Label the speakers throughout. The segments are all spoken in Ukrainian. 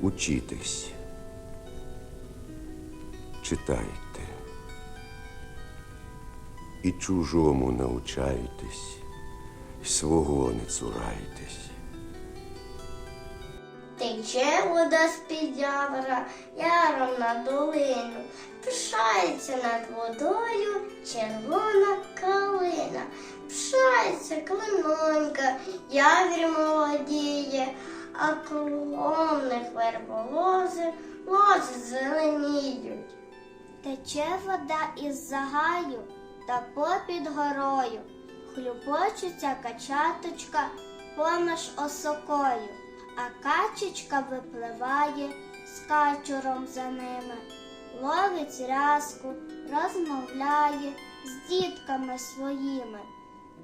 Speaker 1: учітесь, читайте. І чужому научайтесь, і свого не цурайтесь.
Speaker 2: Тече вода з-під явора, яром на долину, пишається над водою червона калина, пишається клинонька, явір молодіє, а них верболози, лози зеленіють. Тече вода із загаю та попід горою, хлюпочеться качаточка поміж осокою, а качечка випливає з качуром за ними, ловить рязку, розмовляє з дітками своїми.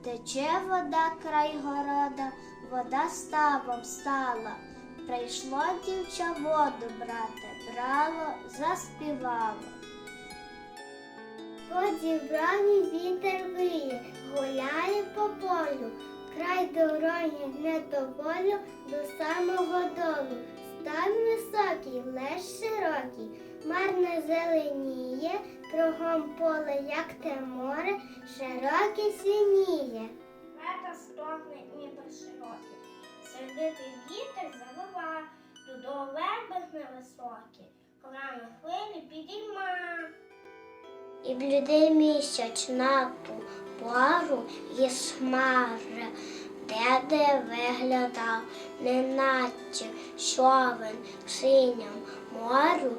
Speaker 2: Тече вода край города, вода ставом стала. Прийшло дівча воду брати, брало, заспівало. По зібранні вітер виє, гуляє по полю, край дороги не доволю до самого долу. Стан високий, лес широкий, марне зеленіє, кругом поле, як те море, широке синіє. Мета стогне сердитий вітер завива, до вербах невисокі, колами хвилі підійма. І блідий місяць на ту пору і смаре, де де виглядав, неначе човен в синям морю,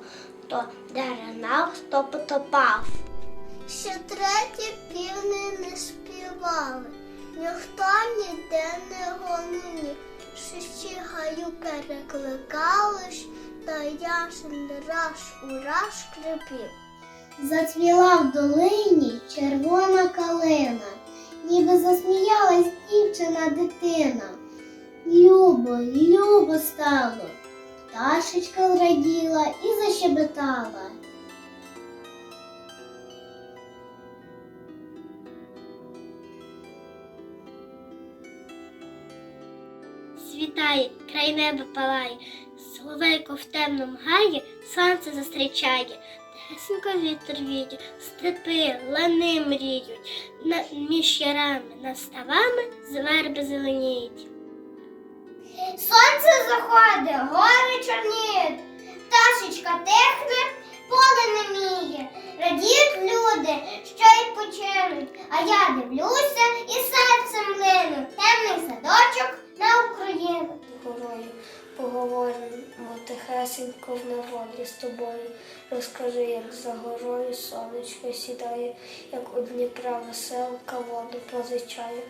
Speaker 2: то деренав, хто потопав. Ще треті півни не співали, ніхто ніде не гонив, шиші гаю перекликались, та ясен раз у раз крепів. Зацвіла в долині червона калина, ніби засміялась дівчина дитина. Любо, любо стало, пташечка зраділа і защебетала. Світає, край неба палає, соловейко в темному гаї сонце зустрічає. Тесенько вітер віє, степи, лани мріють, на, між ярами, над ставами з верби зеленіють. Сонце заходить, гори чорніють, пташечка тихне, поле не міє. Радіють люди, що й починуть, а я дивлюся і
Speaker 3: тихесенько в неволі з тобою. Розкажи, як за горою сонечко сідає, як у Дніпра веселка воду позичає.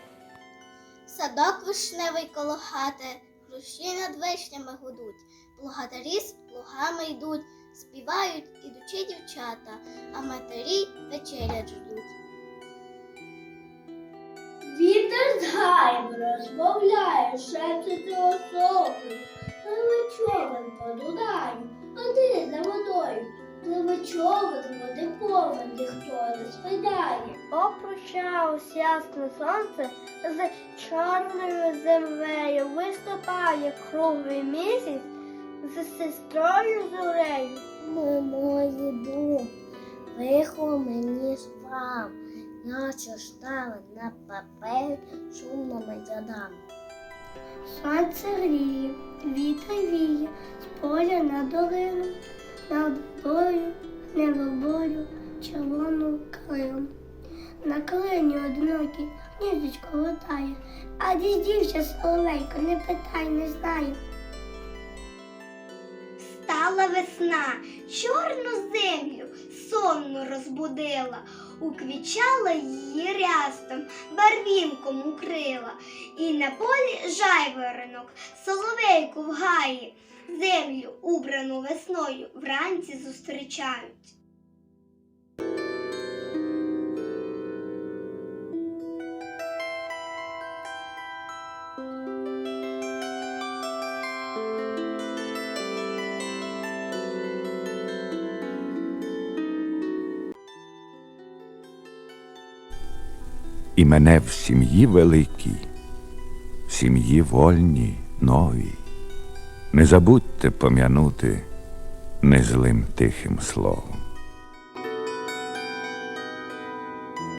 Speaker 2: Садок вишневий коло хати, груші над вишнями гудуть, благодарі з плугами йдуть, співають ідучі дівчата, а матері вечерять ждуть.
Speaker 4: Вітер з гаєм розмовляє, шепчеться особою. Пливе човен по Дунаю, води за водою. Пливе човен, води повен, ніхто не спинає.
Speaker 2: Попрощалось ясне сонце з чорною землею, виступає круглий місяць з сестрою зорею. Мої дум, лихо мені спав, наче стали на папері шумними дядами. Сонце гріє, вітер віє, з поля на долину, над водою, неволою, червону калину. На калині одинокій гніздечко летає, а дідівся соловейко не питай, не знає. Стала весна, чорну землю сонно розбудила, уквічала її рястом, барвінком укрила, і на полі жайворонок, соловейку в гаї, землю, убрану весною, вранці зустрічають.
Speaker 1: І мене в сім'ї великій, в сім'ї вольній, новій, Не забудьте пом'янути незлим тихим словом.